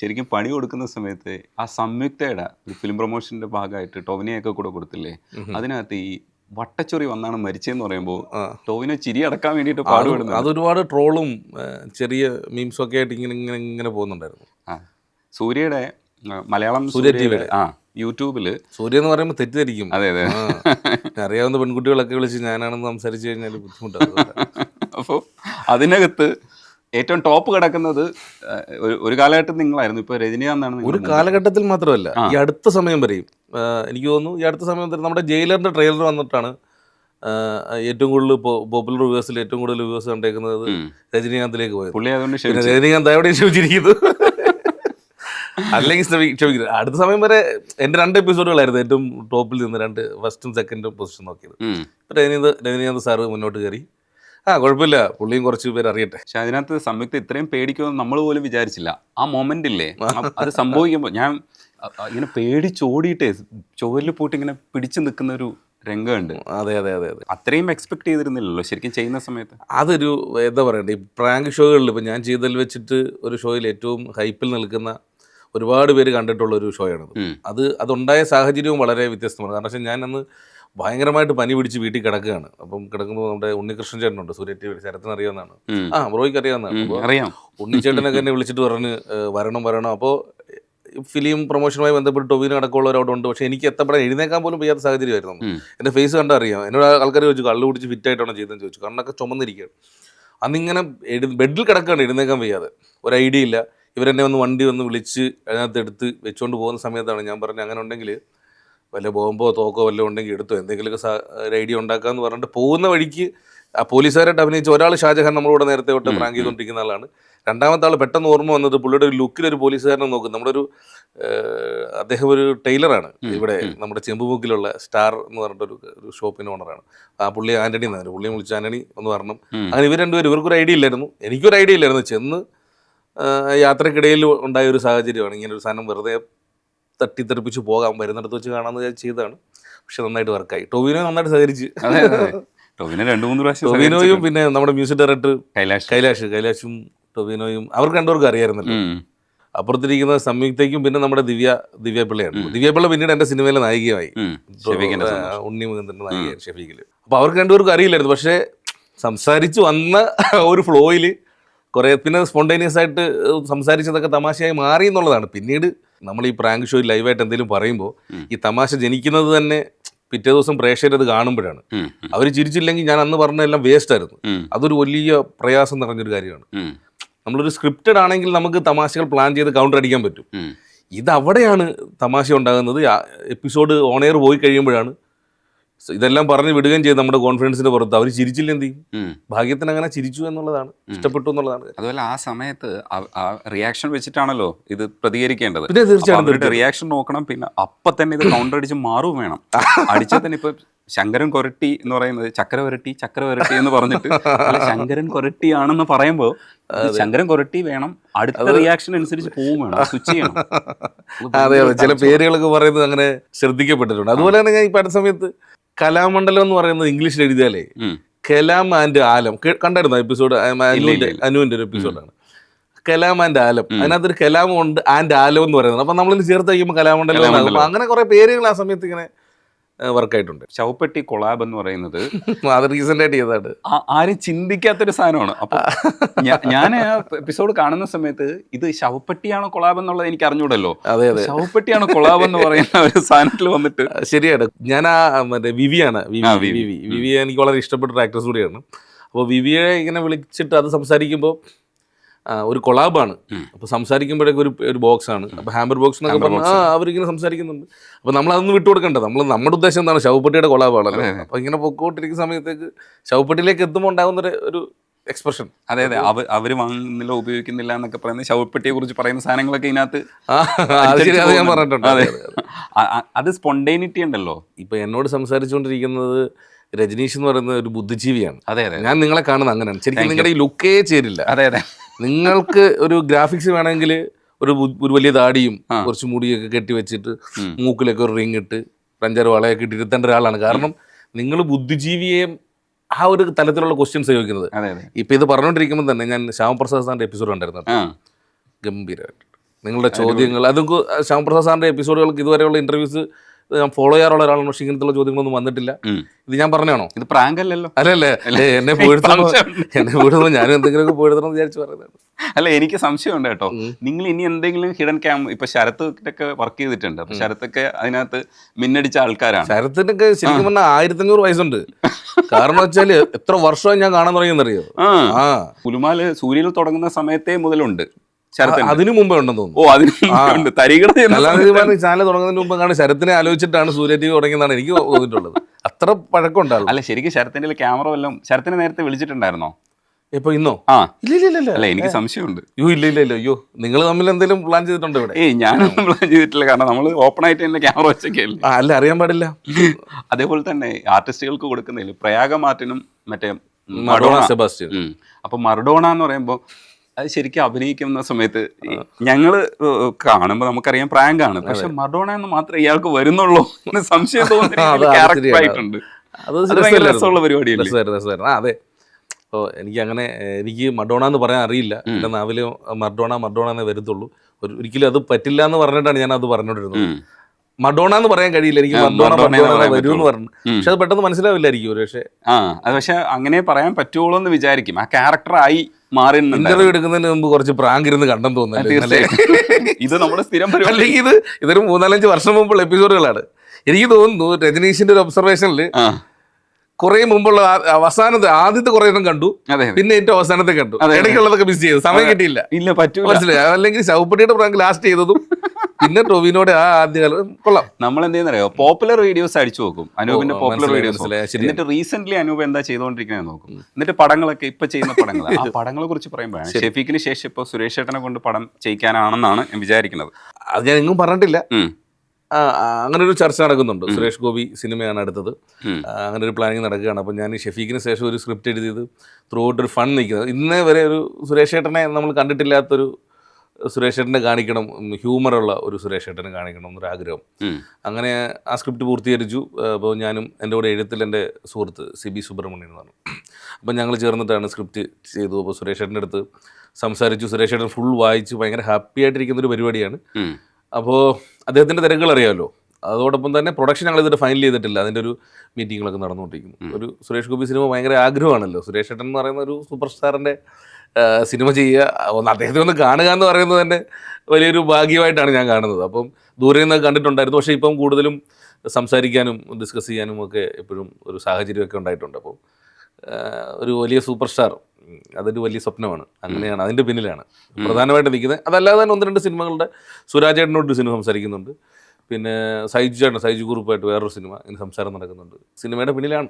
ശരിക്കും പണി കൊടുക്കുന്ന സമയത്ത് ആ സംയുക്തയുടെ ഒരു ഫിലിം പ്രൊമോഷന്റെ ഭാഗമായിട്ട് ടോവിനെയൊക്കെ കൂടെ കൊടുത്തില്ലേ? അതിനകത്ത് ഈ വട്ടച്ചൊറി വന്നാണ് മരിച്ചതെന്ന് പറയുമ്പോൾ ടോവിനെ ചിരി അടക്കാൻ വേണ്ടിയിട്ട് പാടുപെടുന്നു അതൊരുപാട് ട്രോളും ചെറിയ മീംസും ഒക്കെ ആയിട്ട് ഇങ്ങനെ ഇങ്ങനെ ഇങ്ങനെ പോകുന്നുണ്ടായിരുന്നു. ആ. സൂര്യയുടെ മലയാളം സൂര്യ ആ യൂട്യൂബിൽ സൂര്യ എന്ന് പറയുമ്പോൾ തെറ്റിദ്ധരിക്കും. അതെ അതെ. അറിയാവുന്ന പെൺകുട്ടികളൊക്കെ വിളിച്ച് ഞാനാണെന്ന് സംസാരിച്ചു കഴിഞ്ഞാൽ ബുദ്ധിമുട്ടാണ്. അപ്പോൾ അതിനകത്ത് ഏറ്റവും ടോപ്പ് കിടക്കുന്നത് ഒരു- കാലഘട്ടം നിങ്ങളായിരുന്നു. ഇപ്പൊ രജനികാന്താണ് ഒരു കാലഘട്ടത്തിൽ മാത്രമല്ല ഈ അടുത്ത സമയം വരെയും എനിക്ക് തോന്നുന്നു ഈ അടുത്ത സമയം വരെ നമ്മുടെ ജയിലറിന്റെ ട്രെയിലർ വന്നിട്ടാണ് ഏറ്റവും കൂടുതൽ പോപ്പുലർ വ്യൂവേഴ്സിൽ ഏറ്റവും കൂടുതൽ വ്യൂവേഴ്സ് കണ്ടേക്കുന്നത്. രജനീകാന്തിലേക്ക് പോയത്. പുള്ളി അതുകൊണ്ട് രജനീകാന്ത് എവിടെയും ക്ഷമിച്ചിരിക്കുന്നു. അല്ലെങ്കിൽ ക്ഷമിക്കുന്നത് അടുത്ത സമയം വരെ എന്റെ രണ്ട് എപ്പിസോഡുകളായിരുന്നു ഏറ്റവും ടോപ്പിൽ നിന്ന് രണ്ട് ഫസ്റ്റും സെക്കൻഡും പൊസിഷൻ നോക്കിയത്. രജനീകാന്ത് രജനീകാന്ത് സാറ് മുന്നോട്ട് കയറി. ആ കുഴപ്പമില്ല. പുള്ളിയും കുറച്ച് പേര് അറിയട്ടെ. പക്ഷെ അതിനകത്ത് സംയുക്ത ഇത്രയും പേടിക്കുമെന്ന് നമ്മൾ പോലും വിചാരിച്ചില്ല. ആ മൊമെന്റ് ഇല്ലേ? അത് സംഭവിക്കുമ്പോൾ ഞാൻ ഇങ്ങനെ പേടിച്ചോടിയിട്ടേ ചോരിൽ പോയിട്ട് ഇങ്ങനെ പിടിച്ചു നിൽക്കുന്ന ഒരു രംഗമുണ്ട് അതെ അതെ അതെ അതെ. അത്രയും എക്സ്പെക്ട് ചെയ്തിരുന്നില്ലല്ലോ ശരിക്കും ചെയ്യുന്ന സമയത്ത്? അതൊരു എന്താ പറയണ്ടേ ഈ പ്രാങ്ക് ഷോകളിൽ ഇപ്പം ഞാൻ ചെയ്തതിൽ വെച്ചിട്ട് ഒരു ഷോയിൽ ഏറ്റവും ഹൈപ്പിൽ നിൽക്കുന്ന ഒരുപാട് പേര് കണ്ടിട്ടുള്ള ഒരു ഷോയാണത് അത് അതുണ്ടായ സാഹചര്യവും വളരെ വ്യത്യസ്തമാണ്. കാരണം വെച്ചാൽ ഞാൻ അന്ന് ഭയങ്കരമായിട്ട് പനി പിടിച്ച് വീട്ടിൽ കിടക്കുകയാണ്. അപ്പം കിടക്കുമ്പോൾ നമ്മുടെ ഉണ്ണികൃഷ്ണൻ ചേട്ടനുണ്ട്. സൂര്യ ടി വി ശരത്തിന് അറിയാവുന്നതാണ്. ആ ബ്രോയ്ക്ക് അറിയാവുന്നതാണ്. അറിയാം. ഉണ്ണിച്ചേട്ടനൊക്കെ എന്നെ വിളിച്ചിട്ട് പറഞ്ഞ് വരണം വരണം. അപ്പോൾ ഫിലിം പ്രൊമോഷനുമായി ബന്ധപ്പെട്ട് ടൊവിന് ഉണ്ട്. പക്ഷേ എനിക്ക് എത്തപ്പെടാൻ എഴുന്നേക്കാൻ പോലും വയ്യാത്ത സാഹചര്യമായിരുന്നു. എന്റെ ഫേസ് കണ്ടാൽ അറിയാം. എന്നോട് ആൾക്കാർ ചോദിച്ചു കള്ളു കുടിച്ച് ഫിറ്റ് ആയിട്ടാണോ ചെയ്തതെന്ന് ചോദിച്ചു. കണ്ണൊക്കെ ചുമന്നിരിക്കുകയാണ്. അന്നിങ്ങനെ എഴു ബെഡിൽ കിടക്കുകയാണ് എഴുന്നേക്കാൻ വയ്യാതെ. ഒരു ഐഡിയ ഇല്ല. ഇവരെന്നെ വന്ന് വണ്ടി വന്ന് വിളിച്ച് അതിനകത്ത് എടുത്ത് വെച്ചുകൊണ്ട് പോകുന്ന സമയത്താണ് ഞാൻ പറഞ്ഞത് അങ്ങനെ ഉണ്ടെങ്കിൽ വല്ല ബോംബോ തോക്കോ വല്ലതും ഉണ്ടെങ്കിൽ എടുത്തു. എന്തെങ്കിലുമൊക്കെ റൈഡിയോ ഐഡിയ ഉണ്ടാക്കാമെന്ന് പറഞ്ഞിട്ട് പോകുന്ന വഴിക്ക് ആ പോലീസുകാരായിട്ട് അഭിനയിച്ച ഒരാൾ ഷാജഹാൻ നമ്മളോട് നേരത്തെ തൊട്ട് പ്രാങ്ക് ചെയ്തുകൊണ്ടിരിക്കുന്ന ആളാണ്. രണ്ടാമത്തെ ആൾ പെട്ടെന്ന് ഓർമ്മ വന്നത് പുള്ളിയുടെ ഒരു ലുക്കിൽ ഒരു പോലീസുകാരനെ നോക്കും. നമ്മുടെ ഒരു അദ്ദേഹം ഒരു ടൈലറാണ്. ഇവിടെ നമ്മുടെ ചെമ്പുമുക്കിലുള്ള സ്റ്റാർ എന്ന് പറഞ്ഞിട്ടൊരു ഒരു ഷോപ്പിന് ഓണറാണ്. ആ പുള്ളി ആന്റണി എന്നാണ്. പുള്ളിയെ വിളിച്ച് ആന്റണി ഒന്ന് പറഞ്ഞു അങ്ങനെ ഇവർ രണ്ടുപേരും ഇവർക്കൊരു ഐഡിയ ഇല്ലായിരുന്നു. എനിക്കൊരു ഐഡിയ ഇല്ലായിരുന്നു. ചെന്ന് യാത്രക്കിടയിൽ ഉണ്ടായ ഒരു സാഹചര്യമാണ്. ഇങ്ങനെ ഒരു സാധനം വെറുതെ തട്ടിത്തെറിപ്പിച്ച് പോകാം വരുന്നിടത്ത് വെച്ച് കാണാമെന്ന് ചെയ്തതാണ്. പക്ഷെ നന്നായിട്ട് വർക്കായി ടോവിനോ നന്നായിട്ട് സഹകരിച്ച്. ടോവിനോ രണ്ടു മൂന്ന് പ്രാവശ്യം ടോവിനോയും പിന്നെ നമ്മുടെ മ്യൂസിക് ഡയറക്ടർ കൈലാഷ്. കൈലാഷ് കൈലാഷും ടൊവിനോയും അവർക്ക് രണ്ടുപേർക്കും അറിയായിരുന്നല്ലോ. അപ്പുറത്തിരിക്കുന്ന സംയുക്തയ്ക്കും പിന്നെ നമ്മുടെ ദിവ്യ ദിവ്യ പിള്ളയാണ് ദിവ്യ പിള്ള പിന്നീട് എന്റെ സിനിമയിലെ നായികയായി. ഉണ്ണി മുകുന്ദന്റെ നായികയാണ് ഷെഫീഖിൽ അപ്പൊ അവർക്ക് രണ്ടുപേർക്കും അറിയില്ലായിരുന്നു. പക്ഷേ സംസാരിച്ച് വന്ന ഒരു ഫ്ലോയിൽ കുറേ പിന്നെ സ്പോണ്ടേനിയസ് ആയിട്ട് സംസാരിച്ചതൊക്കെ തമാശയായി മാറി എന്നുള്ളതാണ്. പിന്നീട് നമ്മൾ ഈ പ്രാങ്ക് ഷോയിൽ ലൈവായിട്ട് എന്തെങ്കിലും പറയുമ്പോൾ ഈ തമാശ ജനിക്കുന്നത് തന്നെ പിറ്റേ ദിവസം പ്രേക്ഷകർ അത് കാണുമ്പോഴാണ്. അവർ ചിരിച്ചില്ലെങ്കിൽ ഞാൻ അന്ന് പറഞ്ഞതെല്ലാം വേസ്റ്റ് ആയിരുന്നു. അതൊരു വലിയ പ്രയാസം നിറഞ്ഞൊരു കാര്യമാണ്. നമ്മളൊരു സ്ക്രിപ്റ്റഡ് ആണെങ്കിൽ നമുക്ക് തമാശകൾ പ്ലാൻ ചെയ്ത് കൗണ്ടർ അടിക്കാൻ പറ്റും. ഇതവിടെയാണ് ഇത് അവിടെയാണ് തമാശ ഉണ്ടാകുന്നത്. എപ്പിസോഡ് ഓൺ എയർ പോയി കഴിയുമ്പോഴാണ് ഇതെല്ലാം പറഞ്ഞ് വിടുകയും ചെയ്ത് നമ്മുടെ കോൺഫിഡൻസിന്റെ പുറത്ത്. അവർ ചിരിച്ചില്ല എന്ത് ചെയ്യും. ഭാഗ്യത്തിന് അങ്ങനെ ചിരിച്ചു എന്നുള്ളതാണ്. ഇഷ്ടപ്പെട്ടു എന്നുള്ളതാണ്. അതുപോലെ ആ സമയത്ത് റിയാക്ഷൻ വെച്ചിട്ടാണല്ലോ ഇത് പ്രതികരിക്കേണ്ടത്. പിന്നെ തീർച്ചയായിട്ടും റിയാക്ഷൻ നോക്കണം. പിന്നെ അപ്പൊ തന്നെ ഇത് കൗണ്ടർ അടിച്ച് മാറും വേണം. അടിച്ചാൽ തന്നെ ഇപ്പൊ ശങ്കരൻ കൊരട്ടി എന്ന് പറയുന്നത് ചക്കര വരട്ടി ചക്കര വരട്ടി എന്ന് പറഞ്ഞിട്ട് ശങ്കരൻ കൊരട്ടിയാണെന്ന് പറയുമ്പോൾ ശങ്കരൻ കൊരട്ടി വേണം. അടുത്ത റിയാക്ഷൻ അനുസരിച്ച് പോവും വേണം. സ്വിച്ച് ചെയ്യണം. അത് അതെ. ചില പേരുകളൊക്കെ പറയുന്നത് അങ്ങനെ ശ്രദ്ധിക്കപ്പെട്ടിട്ടുണ്ട്. അതുപോലെ തന്നെ ഞാൻ ഇപ്പം അടുത്ത സമയത്ത് കലാമണ്ഡലം എന്ന് പറയുന്നത് ഇംഗ്ലീഷിൽ എഴുതിയാലേ. കലാം ആൻഡ് ആലം. കണ്ടായിരുന്നു എപ്പിസോഡ്? അനുവിന്റെ. ഒരു എപ്പിസോഡാണ് കലാം ആൻഡ് ആലം. അതിനകത്തൊരു കലാം ഉണ്ട് ആൻഡ് ആലം എന്ന് പറയുന്നത്. അപ്പൊ നമ്മളിന്ന് ചേർത്ത് കഴിയുമ്പോൾ കലാമണ്ഡലം. അങ്ങനെ കുറെ പേരുകൾ ആ സമയത്ത് ഇങ്ങനെ വർക്കായിട്ടുണ്ട്. ശവപ്പെട്ടി കൊളാബ് എന്ന് പറയുന്നത് അത് റീസെന്റ് ആയിട്ട് ചെയ്തതാണ് ആരും ചിന്തിക്കാത്തൊരു സാധനമാണ്. അപ്പൊ ഞാൻ ആ എപ്പിസോഡ് കാണുന്ന സമയത്ത് ഇത് ശവപ്പെട്ടിയാണോ കൊളാബ് എന്നുള്ളത് എനിക്ക് അറിഞ്ഞൂടല്ലോ. അതെ അതെ. ശവപ്പെട്ടിയാണോ കൊളാബ് എന്ന് പറയുന്ന ഒരു സാധനത്തിൽ വന്നിട്ട് ശരിയാണ് ഞാൻ ആ മറ്റേ വിവിയാണ്. വിവി വിവി. എനിക്ക് വളരെ ഇഷ്ടപ്പെട്ട ഒരു ആക്ട്രസ് കൂടിയാണ്. അപ്പോൾ വിവിയെ ഇങ്ങനെ വിളിച്ചിട്ട് അത് സംസാരിക്കുമ്പോൾ ഒരു കൊളാബാണ്. അപ്പോൾ സംസാരിക്കുമ്പോഴേക്കും ഒരു ഒരു ബോക്സ് ആണ് അപ്പോൾ ഹാമ്പർ ബോക്സ് എന്നൊക്കെ പറഞ്ഞാൽ ആ അവരിങ്ങനെ സംസാരിക്കുന്നുണ്ട്. അപ്പോൾ നമ്മൾ അതൊന്നും വിട്ടുകൊടുക്കണ്ട. നമ്മൾ നമ്മുടെ ഉദ്ദേശം എന്താണ്? ശവപ്പെട്ടിയുടെ കൊളാബാണല്ലോ. അപ്പോൾ ഇങ്ങനെ പൊക്കോട്ടിരിക്കുന്ന സമയത്തേക്ക് ശവപ്പെട്ടിയിലേക്ക് എത്തുമ്പോൾ ഉണ്ടാകുന്ന ഒരു- എക്സ്പ്രഷൻ. അതെ അതെ. അവർ അവർ വാങ്ങുന്നില്ല ഉപയോഗിക്കുന്നില്ല എന്നൊക്കെ പറയുന്നത് ശവപ്പെട്ടിയെ കുറിച്ച് പറയുന്ന സാധനങ്ങളൊക്കെ ഇതിനകത്ത് ഞാൻ. പറഞ്ഞിട്ടുണ്ട്. അതെ. അത് സ്പോണ്ടേനിറ്റി ഉണ്ടല്ലോ. ഇപ്പൊ എന്നോട് സംസാരിച്ചുകൊണ്ടിരിക്കുന്നത് രജനീഷ് എന്ന് പറയുന്ന ഒരു ബുദ്ധിജീവിയാണ്. അതെ അതെ. ഞാൻ നിങ്ങളെ കാണുന്നത് അങ്ങനെയാണ്. ശരിക്കും നിങ്ങളുടെ ഈ ലുക്കേ ചേരില്ല. അതെ അതെ. നിങ്ങൾക്ക് ഒരു ഗ്രാഫിക്സ് വേണമെങ്കിൽ ഒരു ഒരു വലിയ താടിയും കുറച്ച് മുടിയൊക്കെ കെട്ടി വെച്ചിട്ട് മൂക്കിലൊക്കെ ഒരു റിങ് ഇട്ട് അഞ്ചാറ് വളയൊക്കെ ഇട്ട് ഇരുത്തേണ്ട ഒരാളാണ്. കാരണം നിങ്ങൾ ബുദ്ധിജീവിയെ ആ ഒരു തലത്തിലുള്ള ക്വസ്റ്റ്യൻസ് ചോദിക്കുന്നത്. ഇപ്പൊ ഇത് പറഞ്ഞുകൊണ്ടിരിക്കുമ്പോൾ തന്നെ ഞാൻ ശ്യാമപ്രസാദ് സാറിന്റെ എപ്പിസോഡ് ഉണ്ടായിരുന്നു ആ. ഗംഭീരമായിട്ട് നിങ്ങളുടെ ചോദ്യങ്ങൾ അതും ശ്യാമപ്രസാദ് സാറിന്റെ എപ്പിസോഡുകൾക്ക് ഇതുവരെയുള്ള ഇന്റർവ്യൂസ് ഞാൻ ഫോളോ ചെയ്യാറുള്ള ഒരാളാണ് പക്ഷേ ഇങ്ങനത്തെ ചോദ്യങ്ങളൊന്നും വന്നിട്ടില്ല. ഇത് ഞാൻ പറഞ്ഞാണോ? ഇത് പ്രാങ്ക് അല്ലല്ലോ? അല്ലല്ലേ എന്നെ പോയിടുത്തോ എന്നെ പോയിടുന്നോ ഞാനും എന്തെങ്കിലുമൊക്കെ പോയിടുന്നോ വിചാരിച്ചു പറയുന്നത്. അല്ല എനിക്ക് സംശയമുണ്ട് കേട്ടോ. നിങ്ങൾ ഇനി എന്തെങ്കിലും ഹിഡൻ ക്യാം ഇപ്പൊ ശരത്തൊക്കെ വർക്ക് ചെയ്തിട്ടുണ്ട്. അപ്പൊ ശരത്തൊക്കെ അതിനകത്ത് മിന്നടിച്ച ആൾക്കാരാണ്. ശരത്തിനൊക്കെ ശരിക്കും പറഞ്ഞാൽ ആയിരത്തി അഞ്ഞൂറ് വയസ്സുണ്ട്. കാരണം വെച്ചാൽ എത്ര വർഷമായി ഞാൻ കാണാൻ തുടങ്ങിയെന്നറിയോ? ആ. പുലുമാൽ സൂര്യനിൽ തുടങ്ങുന്ന സമയത്തേ മുതലുണ്ട്. അതിനു മുമ്പേ ഉണ്ടെന്ന് തോന്നുന്നു. ഓ അതിന് തരികിട ചാനൽ തുടങ്ങുന്നതിന് മുമ്പ് കാണാൻ ശരത്തിനെ ആലോചിച്ചിട്ടാണ് സൂര്യ ടി വി തുടങ്ങിയതാണ് എനിക്ക് തോന്നിയിട്ടുള്ളത്. അത്ര പഴക്കം പഴക്കമുണ്ടാകും അല്ല ശരിക്കും ശരത്തിന്റെ ക്യാമറ വല്ലതും ശരത്തിനെ നേരത്തെ വിളിച്ചിട്ടുണ്ടായിരുന്നോ? ഇപ്പൊ ഇന്നോ? ആ. ഇല്ല ഇല്ല ഇല്ല അല്ല എനിക്ക് സംശയമുണ്ട്. അയ്യോ ഇല്ല ഇല്ല ഇല്ല അയ്യോ നിങ്ങൾ തമ്മിൽ എന്തെങ്കിലും പ്ലാൻ ചെയ്തിട്ടുണ്ടോ ഇവിടെ? ഏയ് ഞാനൊന്നും പ്ലാൻ ചെയ്തിട്ടില്ല. കാരണം നമ്മൾ ഓപ്പൺ ആയിട്ട് തന്നെ ക്യാമറ വെച്ചൊക്കെയല്ലേ. അല്ല അറിയാൻ പാടില്ല. അതേപോലെ തന്നെ ആർട്ടിസ്റ്റുകൾക്ക് കൊടുക്കുന്നതിൽ പ്രയാഗ മാർട്ടിനും മറ്റേ മറഡോണ സെബാസ്റ്റ്യൻ. അപ്പൊ മറഡോണ എന്ന് പറയുമ്പോൾ അത് ശരിക്കും അഭിനയിക്കുന്ന സമയത്ത് ഞങ്ങൾ കാണുമ്പോൾ നമുക്കറിയാം പ്രാങ്ക് ആണ് പക്ഷെ മറഡോണ എന്ന് മാത്രമേ ഇയാൾക്ക് വരുന്നുള്ളൂ എന്ന് സംശയം തോന്നുന്നുണ്ട് രസമുള്ള ആ അതെ. അപ്പോൾ എനിക്ക് അങ്ങനെ എനിക്ക് മഡോണ എന്ന് പറയാൻ അറിയില്ല. എന്റെ നാവിൽ മർഡോണ മർഡോണ എന്നേ വരത്തുള്ളൂ. ഒരു ഒരിക്കലും അത് പറ്റില്ല എന്ന് പറഞ്ഞിട്ടാണ് ഞാൻ അത് പറഞ്ഞോണ്ടിരുന്നത് ഉം. മഡോണ എന്ന് പറയാൻ കഴിയില്ല. എനിക്ക് മർഡോണ എന്ന് വരൂ. പറഞ്ഞു പക്ഷെ അത് പെട്ടെന്ന് മനസ്സിലാവില്ലായിരിക്കും പക്ഷേ ആ അത് പക്ഷെ അങ്ങനെ പറയാൻ പറ്റുള്ളൂ എന്ന് വിചാരിക്കും. ആ ക്യാരക്ടറായി മാറി ഇന്റർവ്യൂ എടുക്കുന്നതിന് മുമ്പ് കുറച്ച് പ്രാങ്ക് ഇരുന്ന് കണ്ടെന്ന് തോന്നുന്നു ഇത് നമ്മുടെ സ്ഥിരം അല്ലെങ്കിൽ ഇത് ഇതൊരു മൂന്നാലഞ്ച് വർഷം മുമ്പുള്ള എപ്പിസോഡുകളാണ്. എനിക്ക് തോന്നുന്നു രജനീഷിന്റെ ഒരു ഒബ്സർവേഷനിൽ കുറേ മുമ്പുള്ള അവസാനത്തെ ആദ്യത്തെ കുറെ എണ്ണം കണ്ടു. പിന്നെ ഏറ്റവും അവസാനത്തെ കണ്ടു. ഇടയ്ക്കുള്ളതൊക്കെ മിസ് ചെയ്തു. സമയം കിട്ടിയില്ല. ഇല്ല പറ്റൂല. അല്ലെങ്കിൽ ശവപ്പെട്ടിയുടെ പ്രാങ്ക് ലാസ്റ്റ് ചെയ്തതും പിന്നെ ടൊവിനോടെ ആ ആദ്യകാലം കൊള്ളാം. നമ്മൾ എന്തെന്നറിയോ പോപ്പുലർ വീഡിയോസ് അടിച്ചു നോക്കും. അനൂപിന്റെ പോപ്പുലർ വീഡിയോസ്. എന്നിട്ട് റീസെന്റ് അനൂപ് എന്താ ചെയ്തുകൊണ്ടിരിക്കുന്നത് നോക്കും. എന്നിട്ട് പടങ്ങളൊക്കെ ഇപ്പൊ ചെയ്യുന്ന പടങ്ങൾ ആ പടങ്ങളെ കുറിച്ച് പറയുമ്പോഴാണ്. ഷെഫീഖിന് ശേഷം ഇപ്പൊ സുരേഷ് ചേട്ടനെ കൊണ്ട് പടം ചെയ്യിക്കാനാണെന്നാണ് ഞാൻ വിചാരിക്കുന്നത്. അത് ഞാൻ എങ്ങും പറഞ്ഞിട്ടില്ല. അങ്ങനെ ഒരു ചർച്ച നടക്കുന്നുണ്ട്. സുരേഷ് ഗോപി സിനിമയാണ് അടുത്തത്. അങ്ങനെ ഒരു പ്ലാനിങ് നടക്കുകയാണ്. അപ്പോൾ ഞാൻ ഷെഫീഖിന് ശേഷം ഒരു സ്ക്രിപ്റ്റ് എഴുതിയത് ത്രൂ ഔട്ട് ഒരു ഫൺ നിൽക്കുന്നത്. ഇന്നേ വരെ ഒരു സുരേഷ് ഏട്ടനെ നമ്മൾ കണ്ടിട്ടില്ലാത്തൊരു സുരേഷ് ഏട്ടനെ കാണിക്കണം ഹ്യൂമറുള്ള ഒരു സുരേഷ് ഏട്ടനെ കാണിക്കണം എന്നൊരു ആഗ്രഹം അങ്ങനെ ആ സ്ക്രിപ്റ്റ് പൂർത്തീകരിച്ചു. അപ്പോൾ ഞാനും എന്റെ കൂടെ എഴുത്തിൽ എന്റെ സുഹൃത്ത് സി ബി സുബ്രഹ്മണ്യൻ എന്നാണ് അപ്പം ഞങ്ങൾ ചേർന്നിട്ടാണ് സ്ക്രിപ്റ്റ് ചെയ്തു. അപ്പോൾ സുരേഷ് ഏട്ടന്റെ അടുത്ത് സംസാരിച്ചു. സുരേഷ് ഏട്ടൻ ഫുൾ വായിച്ചു. ഭയങ്കര ഹാപ്പി ആയിട്ടിരിക്കുന്ന ഒരു പരിപാടിയാണ്. അപ്പോൾ അദ്ദേഹത്തിന്റെ തിരക്കുകൾ അറിയാമല്ലോ. അതോടൊപ്പം തന്നെ പ്രൊഡക്ഷൻ ഞങ്ങൾ ഇതിന്റെ ഫൈനൽ ചെയ്തിട്ടില്ല. അതിന്റെ ഒരു മീറ്റിങ്ങുകളൊക്കെ നടന്നുകൊണ്ടിരിക്കുന്നു. ഒരു സുരേഷ് ഗോപി സിനിമ ഭയങ്കര ആഗ്രഹമാണല്ലോ. സുരേഷ് ഏട്ടൻ എന്ന് പറയുന്ന ഒരു സൂപ്പർ സ്റ്റാറിന്റെ സിനിമ ചെയ്യുക ഒന്ന് അദ്ദേഹത്തെ ഒന്ന് കാണുക എന്ന് പറയുന്നത് തന്നെ വലിയൊരു ഭാഗ്യമായിട്ടാണ് ഞാൻ കാണുന്നത്. അപ്പം ദൂരെ നിന്ന് കണ്ടിട്ടുണ്ടായിരുന്നു. പക്ഷേ ഇപ്പം കൂടുതലും സംസാരിക്കാനും ഡിസ്കസ് ചെയ്യാനും ഒക്കെ എപ്പോഴും ഒരു സാഹചര്യമൊക്കെ ഉണ്ടായിട്ടുണ്ട്. അപ്പോൾ ഒരു വലിയ സൂപ്പർ സ്റ്റാർ അതൊരു വലിയ സ്വപ്നമാണ്. അങ്ങനെയാണ് അതിന്റെ പിന്നിലാണ്. പ്രധാനമായിട്ട് നിൽക്കുന്നത്. അതല്ലാതെ തന്നെ ഒന്ന് രണ്ട് സിനിമകളുടെ സുരാജേട്ടനോട് ഒരു സിനിമ സംസാരിക്കുന്നുണ്ട്. പിന്നെ സൈജു ചേട്ടൻ സൈജു കുറുപ്പായിട്ട് വേറൊരു സിനിമ ഇങ്ങനെ സംസാരം നടക്കുന്നുണ്ട്. സിനിമയുടെ പിന്നിലാണ്.